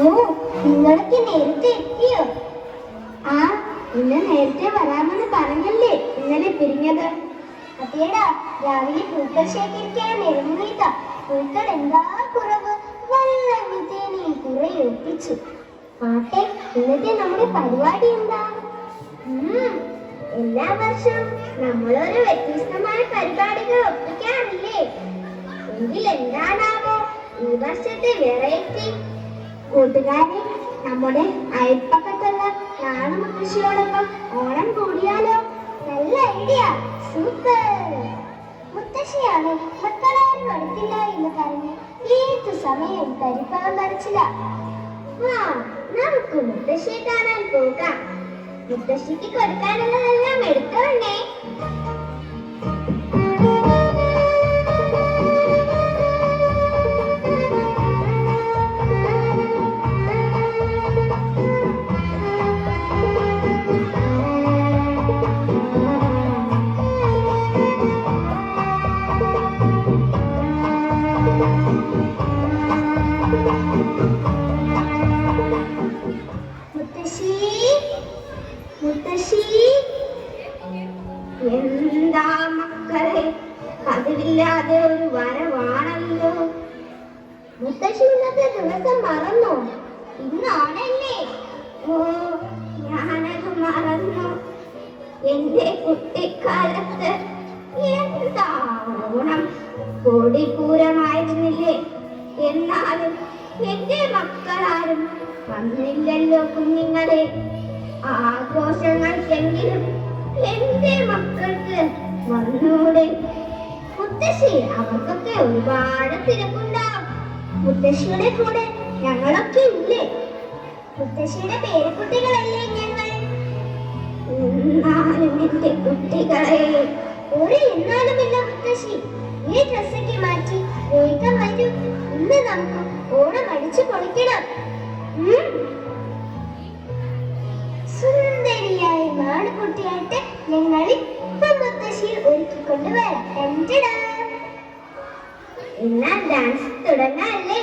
നിങ്ങളൊക്കെ നേരത്തെ എത്തിയോ? ആ ഇന്ന് നേരത്തെ വരാമെന്ന് പറഞ്ഞല്ലേ ഇന്നലെ പിരിഞ്ഞത്? അതേടാ രാവിലെ പൂക്കൾ ശേഖരിക്കാൻ ഇറങ്ങിയതാ. പൂക്കൾ എന്താ കുറവ്? വല്ല വിധേനയും കുറെ ഒപ്പിച്ചു ആട്ടെ ഇന്നത്തെ നമ്മുടെ പരിപാടി എന്താ? എല്ലാ വർഷവും നമ്മളൊരു വ്യത്യസ്തമായ പരിപാടികൾ ഒപ്പിക്കാറില്ലേ? എങ്കിൽ എന്താണാവോ ഈ വർഷത്തെ വെറൈറ്റി കൂട്ടുകാരെ നമ്മുടെ അയൽപ്പക്കത്തുള്ള നാണുമുത്തശ്ശിയോടൊപ്പം ഓണം കൂടിയാലോ? നല്ല ഐഡിയ സൂപ്പർ മുത്തശ്ശിയാണ് മക്കളാരും അടുത്തില്ല എന്ന് പറഞ്ഞ് ഏത് സമയം പരിഭവം പറിച്ചില്ല. ആ നമുക്ക് മുത്തശ്ശിയെ കാണാൻ പോകാം. മുത്തശ്ശിക്ക് കൊടുക്കാനുള്ളതെല്ലാം എടുത്തോണ്ടേ. മുത്തശ്ശി മുത്തശ്ശി. എന്താ മക്കളെ? അതിലില്ലാതെ ഒരു വരവാണല്ലോ. മുത്തശ്ശി ഇന്നത്തെ ദിവസം മറന്നു? ഇന്നാണല്ലേ? ഓ ഞാനത് മറന്നു. എന്റെ കുട്ടിക്കാലത്ത് എന്താ ഓണം കോടിപൂരമായിരുന്നില്ലേ? എന്നാലും എന്റെ മക്കളാരും വന്നില്ലല്ലോ കുഞ്ഞുങ്ങളെ. ആഘോഷങ്ങൾക്കെങ്കിലും എന്റെ മക്കൾക്ക് വന്നൂടെ. മുത്തശ്ശി അവർക്കൊക്കെ ഒരുപാട് തിരക്കുണ്ടാവും. മുത്തശ്ശിയുടെ കൂടെ ഞങ്ങളൊക്കെ ഇല്ലേ? മുത്തശ്ശിയുടെ പേരക്കുട്ടികളല്ലേ ഞങ്ങൾ? എന്നാലും എന്റെ കുട്ടികളെ ഒരു എന്നാലുമില്ല മുത്തശ്ശി. ഈ ഡ്രസ്സൊക്കെ മാറ്റി ഇന്ന് നമുക്ക് ഓണം അടിച്ചു പൊളിക്കണം. സുന്ദരിയായ നാടുകുട്ടിയായിട്ട് ഞങ്ങൾ ഇപ്പം മുത്തശ്ശിയിൽ ഒരുക്കിക്കൊണ്ട് വരാം. ഡാൻസ് തുടങ്ങാല്ലേ?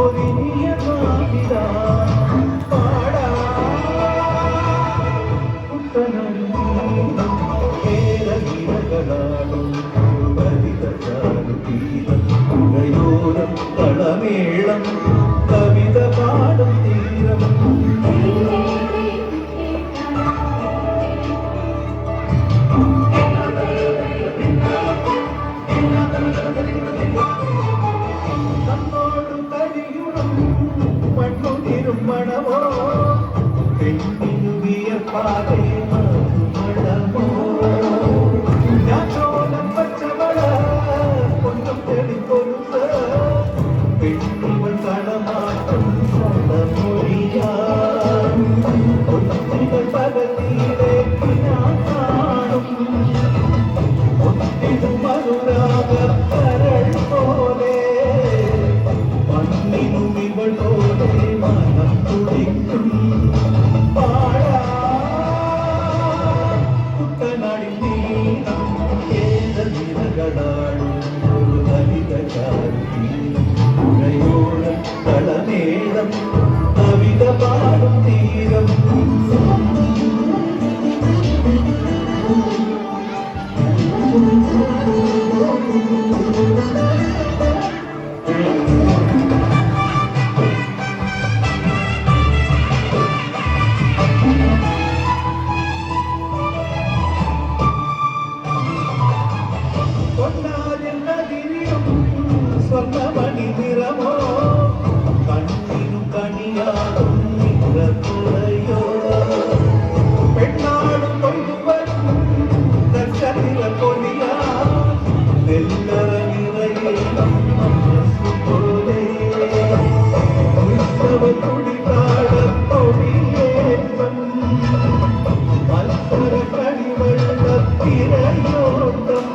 Yeah. പുഴയോരം കളിവെള്ളത്തിരയോട്ടം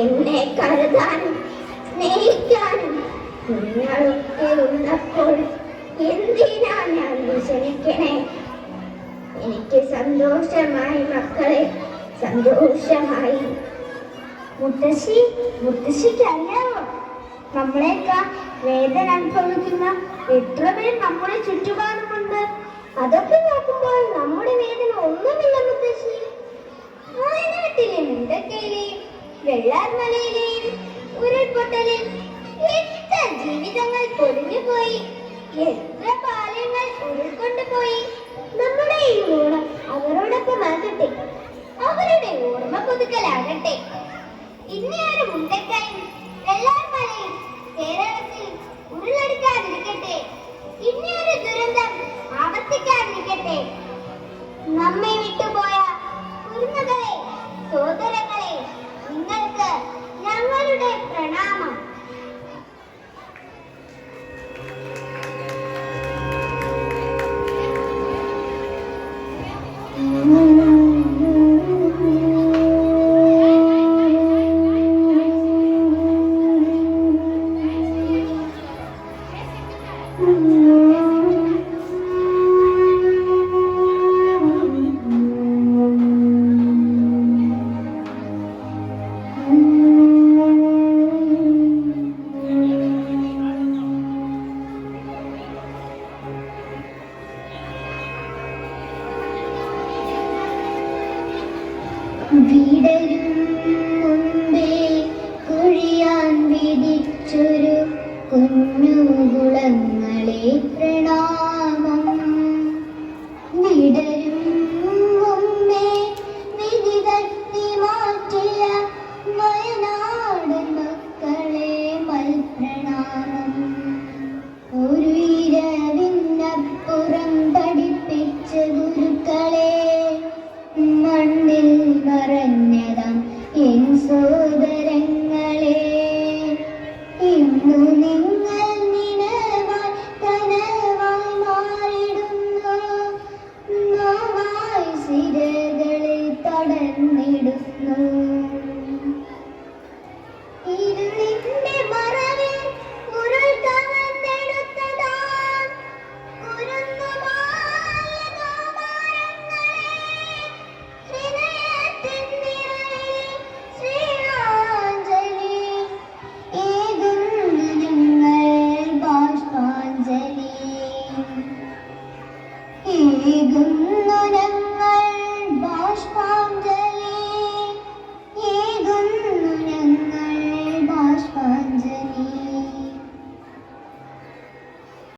എന്നെ കരുതാനും സ്നേഹിക്കാനും നിങ്ങളൊക്കെ ഉള്ളപ്പോൾ എന്തിനാ ഞാൻ വിഷമിക്കണേ? എനിക്ക് സന്തോഷമായി മക്കളെ സന്തോഷമായി. മുത്തശ്ശി മുത്തശ്ശിക്ക് അറിയാമോ നമ്മളെയൊക്കെ വേദന അനുഭവിക്കുന്ന എത്ര പേർ നമ്മുടെ ചുറ്റുപാടുമുണ്ട്. അതൊക്കെ നോക്കുമ്പോൾ നമ്മുടെ വേദന ഒന്നുമില്ല മുത്തശ്ശി. വയനാട്ടിലെ മുണ്ടക്കയിലെയും വെള്ളാർമലയിലെയും ഉരുൾപൊട്ടലിൽ എത്ര ജീവിതങ്ങൾ പൊടിഞ്ഞുപോയി എത്ര പാലങ്ങൾ ഉരുൾക്കൊണ്ടുപോയി നമ്മുടെ ഈ ഓണം അവരോടൊപ്പം ആകട്ടെ. അവരുടെ ഓർമ്മ പുതുക്കലാകട്ടെ ഇനിയൊരു മുണ്ടക്കായും വെള്ളാർമലയും കേരളത്തിൽ ഉരുളെടുക്കാതിരിക്കട്ടെ. ഇനിയൊരു ദുരന്തം ആവർത്തിക്കാതിരിക്കട്ടെ. നമ്മെ വിട്ടുപോയ